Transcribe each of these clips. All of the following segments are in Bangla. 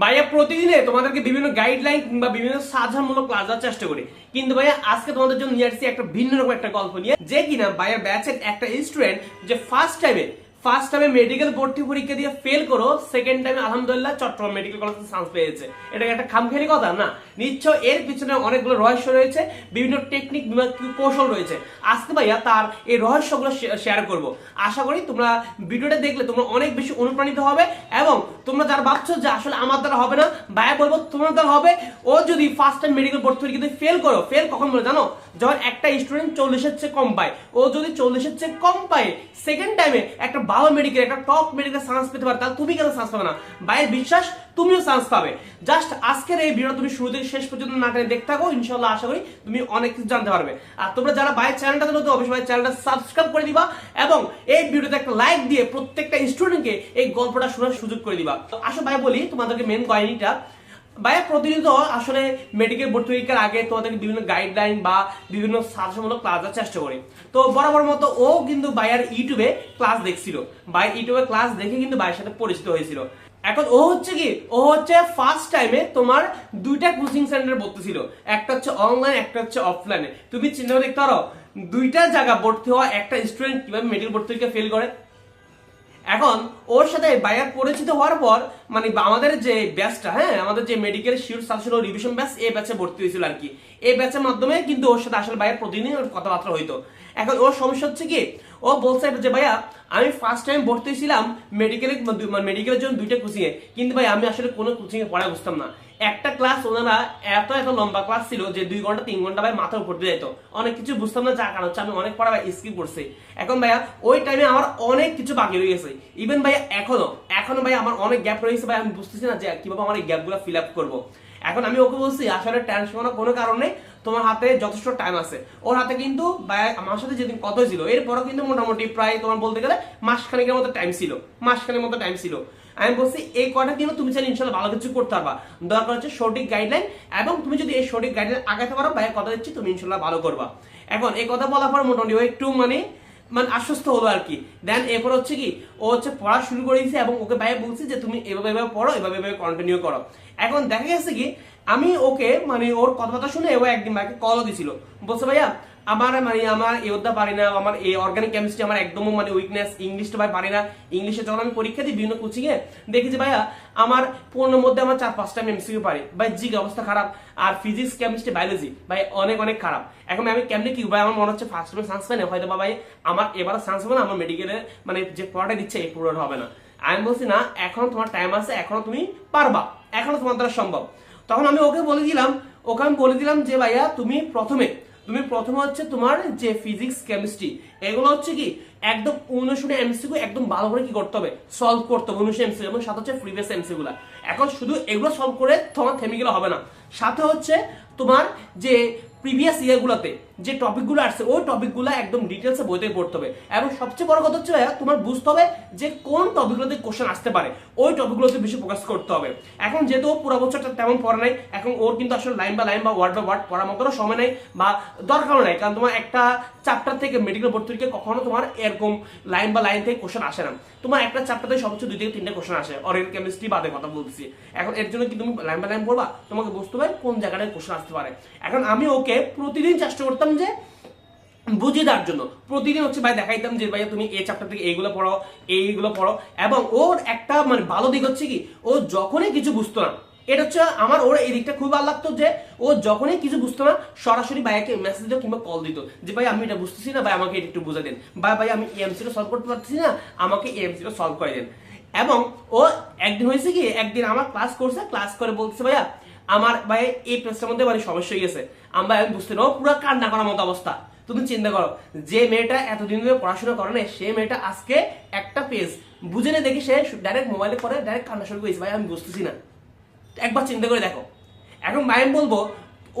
ভাইয়া, প্রতিদিনে তোমাদেরকে বিভিন্ন গাইডলাইন কিংবা বিভিন্ন সাজামূলক ক্লাস দেওয়ার চেষ্টা করি। কিন্তু ভাইয়া, আজকে তোমাদের জন্য নিয়ে আসছি একটা ভিন্ন রকম একটা গল্প নিয়ে, যে কিনা ভাইয়া ব্যাচের একটা স্টুডেন্ট যে ফার্স্ট টাইমে ফার্স্ট টাইমে মেডিকেল ভর্তি পরীক্ষা দিয়ে ফেল করো সেকেন্ড টাইমে আলহামদুলিল্লাহ চট্টগ্রাম মেডিকেল কলেজে চান্স পেয়েছে। এটা একটা খামখেয়ালি কথা? না। নিশ্চয় এর পিছনে অনেকগুলো রহস্য রয়েছে, বিভিন্ন টেকনিক কৌশল রয়েছে। আজকে ভাইয়া তার এই রহস্যগুলো শেয়ার করব। আশা করি তোমরা ভিডিওটা দেখলে তোমরা অনেক বেশি অনুপ্রাণিত হবে এবং তোমরা যারা ভাবছ যে আসলে আমার দ্বারা হবে না, ভাইয়া বলব তোমার দ্বারা হবে। ও যদি ফার্স্ট টাইম মেডিকেল ভর্তি পরীক্ষা ফেল করো ফেল কখন বলে জানো? যখন একটা স্টুডেন্ট চল্লিশের চেয়ে কম পায়। ও যদি চল্লিশের চেয়ে কম পায় সেকেন্ড টাইমে একটা ভালো মেডিকেল একটা টপ মেডিকেল চান্স পেতে পারে, তাহলে তুমি কেন চান্স পাবে না? ভাইয়ের বিশ্বাস, তুমিও চান্স পাবে। জাস্ট আজকের এই ভিডিও তুমি শুরু থেকে শেষ পর্যন্ত না টেনে দেখতে থাকো, ইনশাল্লাহ আশা করি তুমি অনেক কিছু জানতে পারবে। আর তোমরা যারা ভাইয়ের চ্যানেলটা নতুন, অবশ্যই ভাইয়ের চ্যানেলটা সাবস্ক্রাইব করে দিবা এবং এই ভিডিওতে একটা লাইক দিয়ে প্রত্যেকটা স্টুডেন্টকে এই গল্পটা শোনার সুযোগ করে দিবা। তো আসো ভাই বলি তোমাদেরকে মেন কাহিনীটা ভাইয়া, প্রতিনিয়ত আসলে মেডিকেল ভর্তি পরীক্ষার আগে তোমাদেরকে বিভিন্ন গাইডলাইন বা বিভিন্ন সাজেশনমূলক ক্লাস দেওয়ার চেষ্টা করি। তো বরাবর মতো ও কিন্তু ভাইয়ার ইউটিউবে ক্লাস দেখছিল। ভাই ইউটিউবে ক্লাস দেখে কিন্তু ভাইয়ের সাথে পরিচিত হয়েছিল। এখন ও হচ্ছে কি, ও হচ্ছে ফার্স্ট টাইমে তোমার দুইটা কোচিং সেন্টারে ভর্তি ছিল একটা হচ্ছে অনলাইন একটা হচ্ছে অফলাইনে তুমি চিন্তা দেখতে পারো? দুইটা জায়গা ভর্তি হওয়া একটা স্টুডেন্ট কীভাবে মেডিকেল ভর্তি ফেল করে? এখন ওর সাথে বায়ার পরিচিত হওয়ার পর মানে আমাদের যে ব্যাচটা হ্যাঁ আমাদের যে মেডিকেল শিউর ও রিভিশন ব্যাচ এই ব্যাচে ভর্তি হয়েছিল আর কি। এই ব্যাচের মাধ্যমে কিন্তু ওর সাথে আসলে বায়ার প্রতিদিন ওর কথাবার্তা হইতো। এখন ওর সমস্যা হচ্ছে কি, ও বলছে যে, ভাইয়া, আমি ফার্স্ট টাইম ভর্তি হয়েছিলাম মেডিকেলের মেডিকেলের জন্য দুইটা কোচিংয়ে কিন্তু ভাই, আমি আসলে কোনো কোচিংয়ে পড়া বুঝতাম না। একটা ক্লাস ওনারা এত এত লম্বা ক্লাস ছিল যে দুই ঘণ্টা, তিন ঘণ্টা ভাই মাথার উপর দিয়ে যেত অনেক কিছু বুঝতাম না, যার কারণ হচ্ছে আমি অনেক পড়া ভাই স্কিপ করছি। এখন ভাইয়া, ওই টাইমে আমার অনেক কিছু বাকি রয়ে গেছে। ইভেন ভাইয়া এখনও এখনও ভাই আমার অনেক গ্যাপ রয়েছে ভাই, আমি বুঝতেছি না যে কীভাবে আমার এই গ্যাপগুলো ফিল আপ করব। এখন আমি ওকে বলছি, আসলে টেনশন কোনো কারণে তোমার হাতে যথেষ্ট টাইম আছে। ওর হাতে কিন্তু আমার সাথে যেদিন কত ছিল এরপরও কিন্তু মোটামুটি প্রায় তোমার বলতে গেলে মাসখানেকের মতো টাইম ছিল, মাসখানেকের মতো টাইম ছিল। আমি বলছি এই কটা দিনও তুমি চাইলে ইনশাল্লাহ ভালো কিছু করতে পারবা। দরকার হচ্ছে সঠিক গাইডলাইন এবং তুমি যদি এই সঠিক গাইডলাইন আগাতে পারো ভাইয়ের কথা দিচ্ছি, তুমি ইনশাল্লাহ ভালো করবা। এখন এই কথা বলার পর মোটামুটি ও একটু মানে মানে আশ্বস্ত হলো আর কি। দেন এরপর হচ্ছে কি, ও হচ্ছে পড়া শুরু করে দিয়েছে এবং ওকে ভাই বলছি যে তুমি এভাবে এভাবে পড়ো, এভাবে এভাবে কন্টিনিউ করো। এখন দেখা গেছে কি আমি ওকে মানে ওর কথাবার্তা শুনে ও একদিন ভাইকে কলও দিছিল। বলছে, ভাইয়া, আমার মানে আমার অধ্যা পারি না, আমার এই অর্গানিক কেমিস্ট্রি আমার একদমই মানে উইকনেস ইংলিশটা ভাই পারি না। ইংলিশে যখন আমি পরীক্ষা দিই বিভিন্ন কোচিং এ, দেখি যে ভাইয়া, আমার পনেরোর মধ্যে আমার চার, পাঁচটা আমি এমসিকিউ পারি। ভাই, জিগ, অবস্থা খারাপ। আর ফিজিক্স কেমিস্ট্রি বায়োলজি ভাই, অনেক অনেক খারাপ। এখন আমি কেমনি কি, ভাই, আমার মনে হচ্ছে ফার্স্ট টাইমে চান্স পাই না? হয়তো ভাই, আমার এবার চান্স হবে না, আমার মেডিকেলে মানে যে পড়াটা দিচ্ছে এই পুরোটা হবে না। আমি বলছি, না, এখনও তোমার টাইম আছে, এখনও তুমি পারবা। এখনও তোমার দ্বারা সম্ভব। তখন আমি ওকে বলে দিলাম, ওকে আমি বলে দিলাম যে, ভাইয়া, তুমি প্রথমে তুমি প্রথমে হচ্ছে তোমার যে ফিজিক্স কেমিস্ট্রি এগুলো হচ্ছে কি, একদম অনুশীলনে এমসিকিউ একদম ভালো করে কি করতে হবে সলভ করতে হবে অনুশীলন এমসিকিউ এবং সাথে হচ্ছে প্রিভিয়াস এমসি গুলা এখন শুধু এগুলো সলভ করে তোমার থেমে গেলে হবে না। সাথে হচ্ছে তোমার যে প্রিভিয়াস ইয়ারগুলোতে যে টপিকগুলো আসছে, ওই টপিকগুলো একদম ডিটেলসে বইতে পড়তে হবে। এবং সবচেয়ে বড় কথা হচ্ছে তোমার বুঝতে হবে যে কোন টপিকগুলোতে কোশ্চেন আসতে পারে। ওই টপিকগুলোতে বেশি ফোকাস করতে হবে। এখন যেহেতু পুরো বছরটা তেমন পড়া নাই, এখন ওর কিন্তু আসলে লাইন বা লাইন বা ওয়ার্ড বা ওয়ার্ড পড়ার মতো সময় নাই বা দরকারও নাই, কারণ তোমার একটা চ্যাপ্টার থেকে মেডিকেল ভর্তি পরীক্ষায় কখনো তোমার এরকম লাইন বা লাইন থেকে কোশ্চেন আসে না। তোমার একটা চ্যাপ্টার থেকে সর্বোচ্চ দুই থেকে তিনটে কোশ্চেন আসে অর্গানিক কেমিস্ট্রি বাদে কথা বলছি। এখন এর জন্য কি তুমি লাইন বা লাইন পড়বা? তোমাকে বুঝতে হবে কোন জায়গাটায় কোশ্চেন আসতে পারে। এখন আমি ওকে প্রতিদিন চেষ্টা করতাম যে বুঝিয়ে দেওয়ার জন্য। প্রতিদিন হচ্ছে ভাই দেখাইতাম যে ভাই তুমি এই চ্যাপ্টার থেকে এইগুলো পড়ো এইগুলো পড়ো। এবং ওর একটা মানে ভালো দিক হচ্ছে কি, ও যখনই কিছু বুঝতো না, এটা হচ্ছে আমার, ওর এই দিকটা খুব ভালো লাগতো যে, ও যখনই কিছু বুঝতো না, সরাসরি ভাইয়াকে মেসেজ দিত কিংবা কল দিত যে ভাই আমি এটা বুঝতেছি না, ভাই, আমাকে এটা একটু বুঝে দেন। বা ভাই আমি এমসিটা সলভ করতে পারতেছি না, আমাকে এমসিটা সলভ করে দেন। এবং ও একদিন হয়েছে কি, একদিন আমার ক্লাস করছে ক্লাস করে বলছে ভাইয়া আমার ভাই এই পেজটার মধ্যে মানে সমস্যা হয়ে গেছে। আমরা আমি বুঝতে না পুরো কান্না করার মতো অবস্থা। তুমি চিন্তা করো, যে মেয়েটা এতদিন ধরে পড়াশোনা করে না সেই মেয়েটা আজকে একটা পেজ বুঝে না দেখি সে ডাইরেক্ট মোবাইলে করে ডাইরেক্ট কান্না শুরু করেছে। ভাই, আমি বুঝতেছি না। একবার চিন্তা করে দেখো। এখন ভাই, আমি বলব,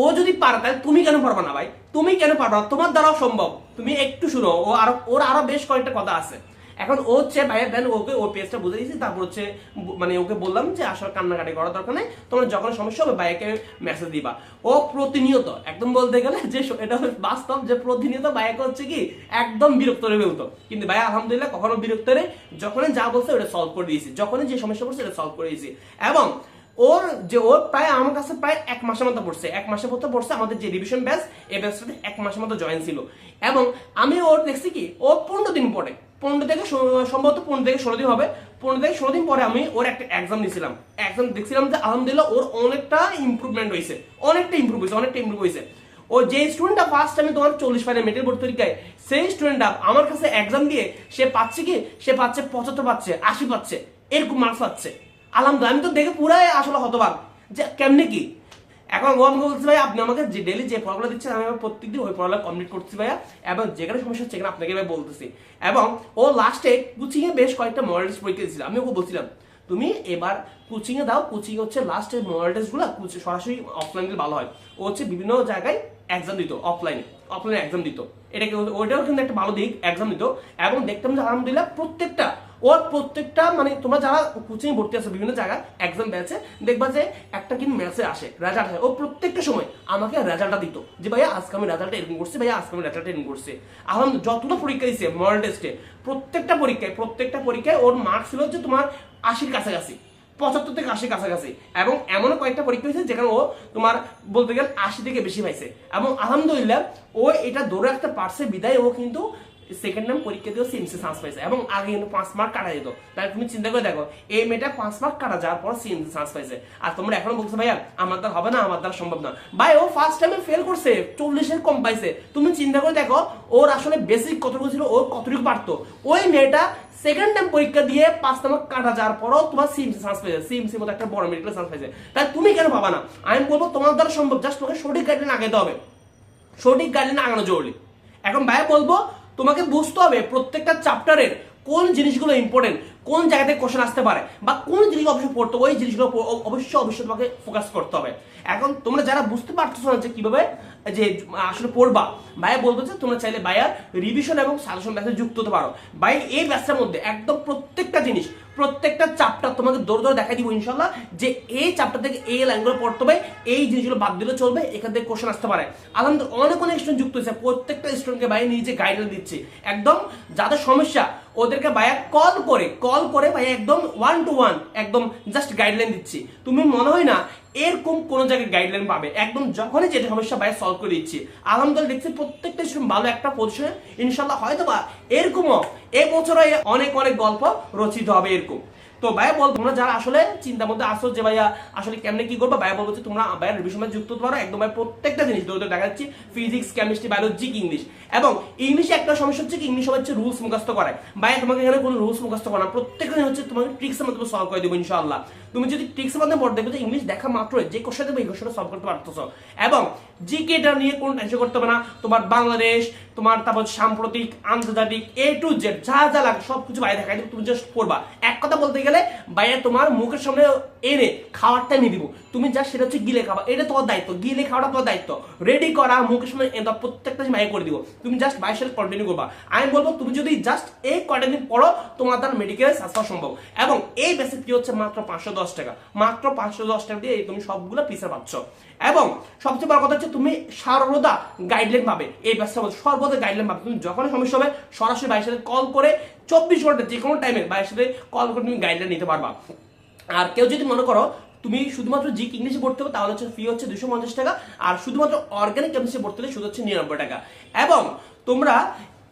ও যদি পারে, তাহলে তুমি কেন পারবে না ভাই? তুমি কেন পারবে না? তোমার দ্বারাও সম্ভব। তুমি একটু শুনো, ও আরও ওর আরও বেশ কয়েকটা কথা আছে। এখন ও হচ্ছে ভাইয়া দেন ওকে ওর পেজটা বুঝে দিয়েছি তারপর হচ্ছে মানে ওকে বললাম যে আসলে কান্নাকাটি করার দরকার নেই, তোমার যখন সমস্যা হবে ভাইয়াকে মেসেজ দিবা। ও প্রতিনিয়ত, একদম বলতে গেলে যে এটা বাস্তব যে প্রতিনিয়ত ভাইয়াকে হচ্ছে কি, একদম বিরক্ত রে ফেলতো কিন্তু ভাইয়া আলহামদুলিল্লাহ কখনো বিরক্ত রে যখনই যা বলছে ওটা সলভ করে দিয়েছি, যখনই যে সমস্যা পড়ছে এটা সলভ করে দিয়েছি। এবং ওর যে ওর প্রায় আমার কাছে প্রায় এক মাসের মতো পড়ছে, এক মাসের মতো পড়ছে আমাদের যে রিভিশন ব্যাচ এই ব্যাচটাতে এক মাসের মতো জয়েন ছিল। এবং আমি ওর দেখছি কি, ও পনেরো দিন পরে পনেরো থেকে সম্ভবত পনেরো থেকে ষোলো দিন হবে। পনেরো থেকে ষোলো দিন পরে আমি ওর একটা এক্সাম দিয়েছিলাম এক্সাম দেখছিলাম যে আলহামদুলিল্লাহ ওর অনেকটা ইম্প্রুভমেন্ট হয়েছে অনেকটা ইম্প্রুভ হয়েছে অনেকটা ইম্প্রুভ হয়েছে ও যে স্টুডেন্টটা ফার্স্ট টাইমে তোমার চল্লিশ ফাইনাল মেটেরিয়াল ভর্তি পরীক্ষায়, সেই স্টুডেন্টটা আমার কাছে এক্সাম দিয়ে সে পাচ্ছে কি? সে পাচ্ছে পঁচাত্তর পাচ্ছে, আশি পাচ্ছে, এরকম মার্কস পাচ্ছে। আলহামদুলিল্লাহ, আমি তো দেখে পুরাই আসলে হতবাক। যে কেমনে কি? এখন ও আমাকে বলছে ভাই, আপনি আমাকে যে ডেলি যে পড়াগুলো দিচ্ছেন, আমি আমার প্রত্যেকদিন ওই পড়াগুলো কমপ্লিট করছি ভাইয়া। এবং যেখানে সমস্যা হচ্ছে সেখানে আপনাকে আমি বলতেছি। এবং ও লাস্টে কোচিং এ বেশ কয়েকটা মডেল পরীক্ষা দিয়েছিল। আমি ওকে বলছিলাম, তুমি এবার কোচিং এ দাও কোচিং হচ্ছে লাস্টের মডেল টেস্টগুলো সরাসরি অফলাইন দিলে ভালো হয়। ও হচ্ছে বিভিন্ন জায়গায় এক্সাম দিত অফলাইনে অফলাইনে এক্সাম দিত। এটাকে ওইটাও কিন্তু একটা ভালো দিক এক্সাম দিত। এবং দেখতাম যে আলহামদুলিল্লাহ প্রত্যেকটা ওর প্রত্যেকটা মানে তোমরা যারা কোচিং ভর্তি আছে, বিভিন্ন জায়গায় এক্সাম ব্যাচে দেখবা যে একটা কিন্তু মেসেজ আসে রেজাল্ট আসে। ও প্রত্যেকটা সময় আমাকে রেজাল্টটা দিত যে, ভাইয়া, আজকে আমি রেজাল্টটা এরকম করছি, ভাইয়া, আজকে আমি রেজাল্টটা এরকম করছি। আলহামদুলিল্লাহ যতটা পরীক্ষা দিচ্ছে মডেল টেস্টে প্রত্যেকটা পরীক্ষায় প্রত্যেকটা পরীক্ষায় ওর মার্কস ছিল হচ্ছে তোমার আশির কাছাকাছি, পঁচাত্তর থেকে আশির কাছাকাছি। এবং এমনও কয়েকটা পরীক্ষা হয়েছে যেখানে ও তোমার বলতে গেলে আশি থেকে বেশি পাইছে। এবং আলহামদুলিল্লাহ, ও এটা ধরে রাখতে পারছে বিদায়, ও কিন্তু সেকেন্ড টাইম পরীক্ষা দিয়েও সিএমসি চান্স পাইছে। এবং আগে কিন্তু পাঁচ মার্ক কাটা যেত। তাই তুমি চিন্তা করে দেখো এই মেয়েটা পাঁচ মার্ক কাটা যাওয়ার পর সিএমসি চান্স পাইছে। আর তোমরা এখনও বলছো, ভাইয়া, আমার দ্বারা হবে না, আমার দ্বারা সম্ভব না। ভাই, ও ফার্স্ট টাইমে ফেল করছে চল্লিশের কম পাইছে। তুমি চিন্তা করে দেখো, ওর আসলে বেসিক কতটুকু ছিল, ওর কতটুকু পারতো। ওই মেয়েটা সেকেন্ড টাইম পরীক্ষা দিয়ে পাঁচ নাম্বার কাটা যাওয়ার পরও তোমার সিএমসি চান্স পেয়েছে সিএমসি মতো একটা বড় মেডিকেল চান্স পেয়েছে তাই তুমি কেন পাবা না? আমি বলব, তোমার দ্বারা সম্ভব জাস্ট তোমাকে সঠিক গাইডলাইন আগাইতে হবে। সঠিক গাইডলাইন আগানো জরুরি। এখন ভাইয়া বলব তোমাকে বুঝতে হবে প্রত্যেকটা চ্যাপ্টারের কোন জিনিসগুলো ইম্পর্টেন্ট কোন জায়গা থেকে কোশ্চেন আসতে পারে বা কোন জিনিস অবশ্যই পড়তে ওই জিনিসগুলো অবশ্যই অবশ্যই তোমাকে ফোকাস করতে হবে। এখন তোমরা যারা বুঝতে পারতেছো না যে কীভাবে, যে আসলে পড়বা, ভাইয়া বলব যে তোমরা চাইলে ভাইয়ার রিভিশন এবং সাজেশন ব্যাচে যুক্ত হতে পারো। ভাই, এই ব্যাচটার মধ্যে একদম প্রত্যেকটা জিনিস, প্রত্যেকটা চ্যাপ্টার তোমাকে দৌড় দৌড় দেখাই দিব ইনশাল্লাহ যে এই চ্যাপ্টার থেকে এই লাইনগুলো পড়তে হবে, এই জিনিসগুলো বাদ দিলে চলবে, এখান থেকে কোশ্চেন আসতে পারে। আলহামদুলিল্লাহ, অনেক অনেক স্টুডেন্ট যুক্ত হয়েছে, প্রত্যেকটা স্টুডেন্টকে ভাই নিজে গাইডলাইন দিচ্ছে। একদম যাদের সমস্যা ওদেরকে ভাইয়া কল করে কল করে ভাইয়া একদম ওয়ান টু ওয়ান একদম জাস্ট গাইডলাইন দিচ্ছি। তুমি মনে হয় না এরকম কোন জায়গায় গাইডলাইন পাবে। একদম যখনই যেটা সমস্যা ভাইয়া সলভ করে দিচ্ছি। আলহামদুলিল্লাহ দেখছি প্রত্যেকটা স্টুডেন্ট ভালো একটা পজিশনে ইনশাল্লাহ হয়তো বা এরকমও এবছরে অনেক অনেক গল্প রচিত হবে এরকম। তো ভাইয়া বল, তোমরা যারা আসলে চিন্তার মধ্যে আসো যে ভাইয়া আসলে কেমনে কি করব, ভাইয়া বলব যে তোমরা ভাইয়া রিভিশন যুক্ত হতে পারো, একদম ভাই প্রত্যেকটা জিনিস দৌড় দেখা যাচ্ছে ফিজিক্স কেমিস্ট্রি বায়োলজি ইংলিশ এবং ইংলিশে একটা সমস্যা হচ্ছে কি ইংলিশ হচ্ছে রুলস মুখস্থ করায় ভাইয়া তোমাকে এখানে কোনো রুলস মুখস্থ করা প্রত্যেকটা হচ্ছে তোমাকে ট্রিক্সের মাধ্যমে সলভ করে দেবো, ইনশাআল্লাহ। তুমি যদি ট্রিক্সের মাধ্যমে পড়ে দেখবে যে ইংলিশ দেখা মাত্র যে কোশ্চেন দেবে এই কোশ্চেনটা সলভ করতে পারতেছ। এবং জিকেটা নিয়ে কোনো টেনশন করতে হবে না। তোমার বাংলাদেশ, তোমার তারপর সাম্প্রতিক, আন্তর্জাতিক এ টু জেড যা যা লাগে সব কিছু বাইরে দেখাই তুমি জাস্ট পড়বা। এক কথা বলতে গেলে বাইরে তোমার মুখের সামনে এনে খাওয়ারটা নিয়ে দিব তুমি যা সেটা হচ্ছে গিলে খাবা এটা তোমার দায়িত্ব গিলে খাওয়াটা তোমার দায়িত্ব। রেডি করা এনে দাও, প্রত্যেকটা জিনিস করে দিব। তুমি জাস্ট বাইরের সাথে কন্টিনিউ করবা। আমি বলব তুমি যদি জাস্ট এই কন্টিনিউ পড়ো তোমার দ্বারা মেডিকেল সাকসেস সম্ভব। এবং এই বেসিক কি হচ্ছে মাত্র পাঁচশো দশ টাকা। মাত্র পাঁচশো দশ টাকা দিয়ে তুমি সবগুলো পিসে পাচ্ছ। এবং সবচেয়ে বড় কথা হচ্ছে তুমি সর্বদা গাইডলাইন পাবে। এই ব্যবসার মধ্যে সর্বদা গাইডলাইন পাবে। তুমি যখনই সমস্যা হবে সরাসরি বাইরের সাথে কল করে চব্বিশ ঘণ্টা যে কোনো টাইমে বাইরের সাথে কল করে তুমি গাইডলাইন নিতে পারবা। আর কেউ যদি মনে করো তুমি শুধুমাত্র জিক ইংলিশে পড়তে হবে, তাহলে হচ্ছে ফি হচ্ছে দুশো পঞ্চাশ টাকা, আর শুধুমাত্র অর্গানিক কেমিস্ট্রি পড়তে হলে শুধু হচ্ছে নিরানব্বই টাকা। এবং তোমরা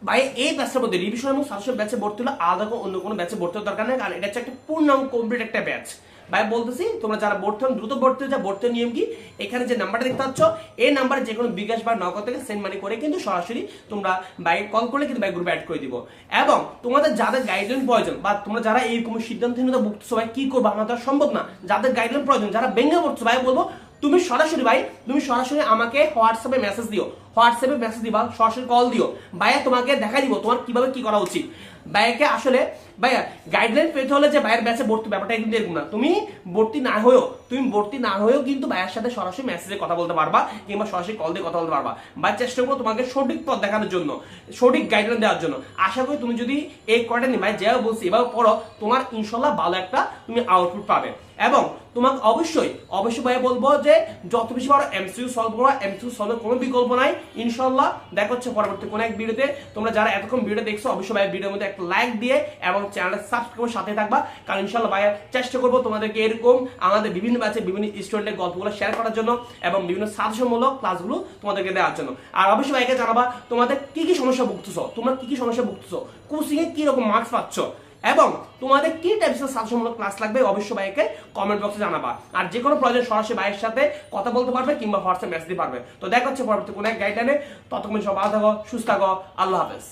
ভাই এই ব্যাচটার মধ্যে রিভিশন এবং সাজেশন ব্যাচে ভর্তি হলে আলাদা অন্য কোনো ব্যাচে ভর্তি হওয়ার দরকার নেই, কারণ এটা হচ্ছে একটা পূর্ণাঙ্গ কমপ্লিট একটা ব্যাচ ভাই, বলতেছি, তোমরা যারা ভর্তি দ্রুত ভর্তি যা ভর্তি নিয়ম কি? এখানে যে নাম্বারটা দেখতে পাচ্ছ, এই নাম্বারে যে কোনো বিকাশ বা নগদ থেকে সেন্ড মানি করে কিন্তু সরাসরি তোমরা বাই কল করলে কিন্তু বাই গ্রুপে অ্যাড করে দিব। এবং তোমাদের যাদের গাইডলাইন প্রয়োজন, বা তোমরা যারা এইরকম সিদ্ধান্তহীনতা ভুগতেছো, ভাই, কি করব? আমার সম্ভব না। যাদের গাইডলাইন প্রয়োজন, যারা বেঙ্গে পড়ছো ভাই, বলব, তুমি সরাসরি, ভাই, তুমি সরাসরি আমাকে হোয়াটসঅ্যাপে মেসেজ দিও। হোয়াটসঅ্যাপে মেসেজ দিবা, সরাসরি কল দিও। ভাইয়া, তোমাকে দেখা দিব তোমার কীভাবে কি করা উচিত। ভাইয়াকে আসলে, ভাইয়া গাইডলাইন পেতে হলে যে ভাইয়ের ব্যাচে ভর্তি, ব্যাপারটা কিন্তু এরকম না। তুমি ভর্তি না হয়েও, তুমি ভর্তি না হয়েও কিন্তু ভাইয়ের সাথে সরাসরি মেসেজে কথা বলতে পারবা, কিংবা সরাসরি কল দিয়ে কথা বলতে পারবা। ভাই চেষ্টা করব তোমাকে সঠিক পথ দেখানোর জন্য, সঠিক গাইডলাইন দেওয়ার জন্য। আশা করি তুমি যদি এই কয়টা নিয়ে, ভাই, যেভাবে বলছি, এভাবে পড়ো, তোমার ইনশাল্লাহ ভালো একটা তুমি আউটপুট পাবে। এবং তোমাকে অবশ্যই অবশ্যই ভাই বলব যে যত বেশি পারো এমসিইউ সলভ করো এমসিইউ সলভের কোনো বিকল্প নাই। ইনশাল্লাহ দেখা হচ্ছে পরবর্তী কোনো এক ভিডিওতে। তোমরা যারা এতক্ষণ ভিডিও দেখছ, অবশ্যই ভাই ভিডিওর মধ্যে একটা লাইক দিয়ে এবং চ্যানেলটা সাবস্ক্রাইব করে সাথে থাকবা। কারণ ইনশাল্লাহ ভাইয়া চেষ্টা করব তোমাদেরকে এরকম আমাদের বিভিন্ন ব্যাচে বিভিন্ন স্টুডেন্টের গল্পগুলো শেয়ার করার জন্য এবং বিভিন্ন সাজেশনমূলক ক্লাসগুলো তোমাদেরকে দেওয়ার জন্য। আর অবশ্যই ভাইকে জানাবা, তোমাদের কি কি সমস্যা ভুগতেছো? তোমরা কি কি সমস্যা ভুগতেছো? কোচিং এ কি রকম মার্কস পাচ্ছ? এবং তোমাদের কি টাইপসের সাজেশনমূলক ক্লাস লাগবে অবশ্যই বাইকে কমেন্ট বক্সে জানাবা। আর যে কোনো প্রয়োজন সরাসরি ভাইয়ের সাথে কথা বলতে পারবে কিংবা হোয়াটসঅ্যাপ মেসেজ দিতে পারবে। তো দেখা হচ্ছে পরবর্তী কোনো এক গাইডলাইনে ততক্ষণ সব ভালো থাকো, সুস্থ থাকো, আল্লাহ হাফেজ।